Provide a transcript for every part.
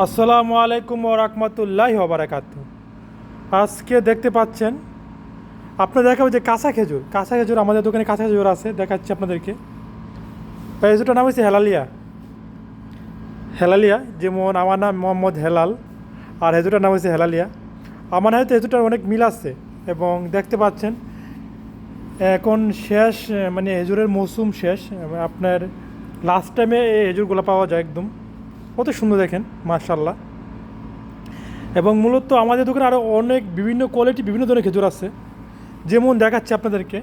আসসালামু আলাইকুম ও রহমতুল্লাহ বারাকাত আজকে দেখতে পাচ্ছেন আপনার দেখাবো যে কাঁচা খেজুর কাঁচা খেজুর, আমাদের দোকানে কাঁচা খেজুর আছে, দেখাচ্ছি আপনাদেরকে। খেজুরটার নাম হচ্ছে হেলালিয়া। হেলালিয়া, যেমন আমার নাম মোহাম্মদ হেলাল, আর হেজুরটার নাম হচ্ছে হেলালিয়া। আমার হয়তো হেজুরটার অনেক মিল আছে, এবং দেখতে পাচ্ছেন, এখন শেষ মানে হেজুরের মৌসুম শেষ আপনার লাস্ট টাইমে এই হেজুরগুলো পাওয়া যায় একদম। কত সুন্দর দেখেন মার্শাল্লাহ এবং মূলত আমাদের দোকানে আরও অনেক বিভিন্ন কোয়ালিটি বিভিন্ন ধরনের খেজুর আছে। যেমন দেখাচ্ছি আপনাদেরকে,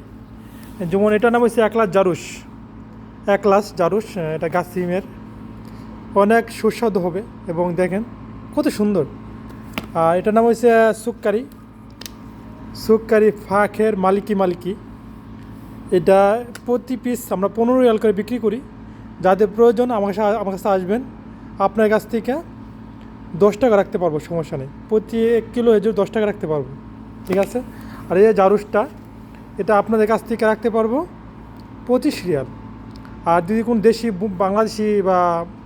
যেমন এটার নাম হচ্ছে একলাস জারুস একলাস জারুস এটা গাছিমের অনেক সুস্বাদু হবে এবং দেখেন কত সুন্দর। আর এটার নাম হচ্ছে সুক্কারি। সুক্কারি ফাঁকের মালিকি মালিকি। এটা প্রতি পিস আমরা পনেরো রিয়াল করে বিক্রি করি। যাদের প্রয়োজন আমার কাছে আমার কাছে আসবেন। আপনার কাছ থেকে দশ টাকা রাখতে পারব, সমস্যা নেই। প্রতি এক কিলো এজুর দশ টাকা রাখতে পারব, ঠিক আছে? আর এই যে জারুসটা এটা আপনাদের কাছ থেকে রাখতে পারব পঁচিশ রিয়াল। আর যদি কোনো দেশি বাংলাদেশি বা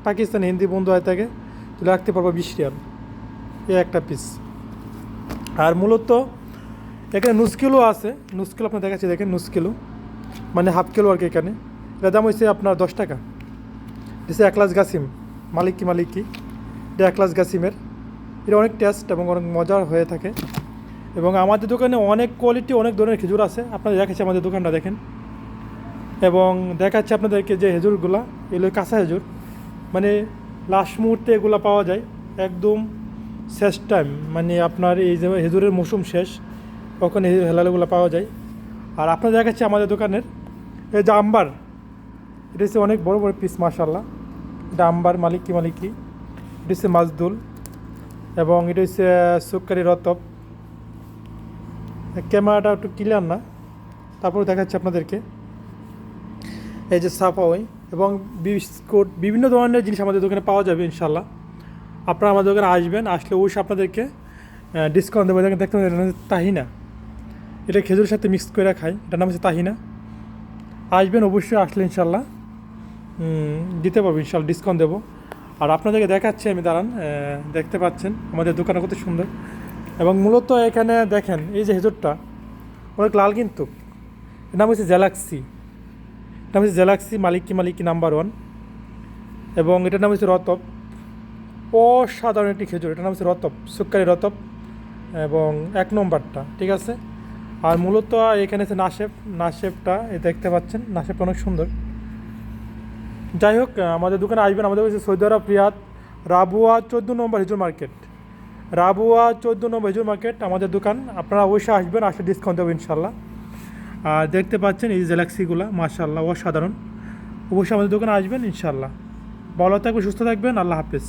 পাকিস্তানি হিন্দি বন্ধু হয়ে থাকে তাহলে রাখতে পারব বিশ রিয়াল, এই একটা পিস আর মূলত এখানে নুসকিলো আছে, নুসকিলো আপনার দেখাচ্ছি, দেখেন নুসকিলো মানে হাফ কিলো আর কি এখানে। এটার দাম হয়েছে আপনার দশ টাকা। দিচ্ছে একলাস গাসিম মালিকি মালিকি, এটা একলাস গাসিমের এটা অনেক টেস্ট এবং অনেক মজার হয়ে থাকে। এবং আমাদের দোকানে অনেক কোয়ালিটি অনেক ধরনের খেজুর আছে। আপনাদের দেখাচ্ছি আমাদের দোকানটা, দেখেন। এবং দেখাচ্ছি আপনাদেরকে যে হেজুরগুলা এগুলো কাঁচা হেজুর মানে লাস্ট মুহূর্তে এগুলো পাওয়া যায়। একদম শেষ টাইম মানে আপনার এই যে হেজুরের মৌসুম শেষ তখন এই হেলালগুলো পাওয়া যায়। আর আপনাদের দেখাচ্ছি আমাদের দোকানের, এই যে আম্বার, এটা হচ্ছে অনেক বড় বড় পিস মাশাল্লাহ এটা আম্বার মালিকি মালিকি, এটা হচ্ছে মাজদুল এবং এটা হচ্ছে সুকারি রতব। ক্যামেরাটা একটু ক্লিয়ার না, তারপর দেখাচ্ছি আপনাদেরকে। এই যে সাফাওয়াই এবং বিস্কুট, বিভিন্ন ধরনের জিনিস আমাদের দোকানে পাওয়া যাবে ইনশাল্লাহ আপনারা আমাদের দোকানে আসবেন, আসলে অবশ্যই আপনাদেরকে ডিসকাউন্ট দেবো। দেখেন, দেখতে পাবেন তাহিনা। এটা খেজুরের সাথে মিক্স করে খাই, এটার নাম হচ্ছে তাহিনা। আসবেন অবশ্যই, আসলে ইনশাল্লাহ দিতে পারব, ইনশাল্লাহ ডিসকাউন্ট দেবো। আর আপনাদেরকে দেখাচ্ছি আমি, দাঁড়ান দেখতে পাচ্ছেন, আমাদের দোকানে কত সুন্দর। এবং মূলত এখানে দেখেন, এই যে হেজুরটা, অনেক লাল কিন্তু। নাম হচ্ছে জ্যালাক্সি এটা হচ্ছে জ্যালাক্সি মালিকি মালিকি নাম্বার ওয়ান এবং এটার নাম হচ্ছে রতব। অসাধারণ একটি খেজুর, এটার নাম হচ্ছে রতব, সুক্কারি রতব। এবং এক নম্বরটা, ঠিক আছে? আর মূলত এখানে হচ্ছে নাশেপ নাশেপটা দেখতে পাচ্ছেন নাশেপটা অনেক সুন্দর। যাই হোক আমাদের দোকানে আসবেন। আমাদের হচ্ছে সৌদি আরব রাবুয়া চোদ্দ নম্বর হিজুর মার্কেট। রাবুয়া চোদ্দ নম্বর হিজুর মার্কেট, আমাদের দোকান। আপনারা অবশ্যই আসবেন, আসলে ডিসকাউন্ট দেবো ইনশাল্লাহ। আর দেখতে পাচ্ছেন এই গ্যালাক্সিগুলো মাশাল্লাহ অসাধারণ। অবশ্যই আমাদের দোকানে আসবেন ইনশাল্লাহ। ভালো থাকবেন, সুস্থ থাকবেন, আল্লাহ হাফিজ।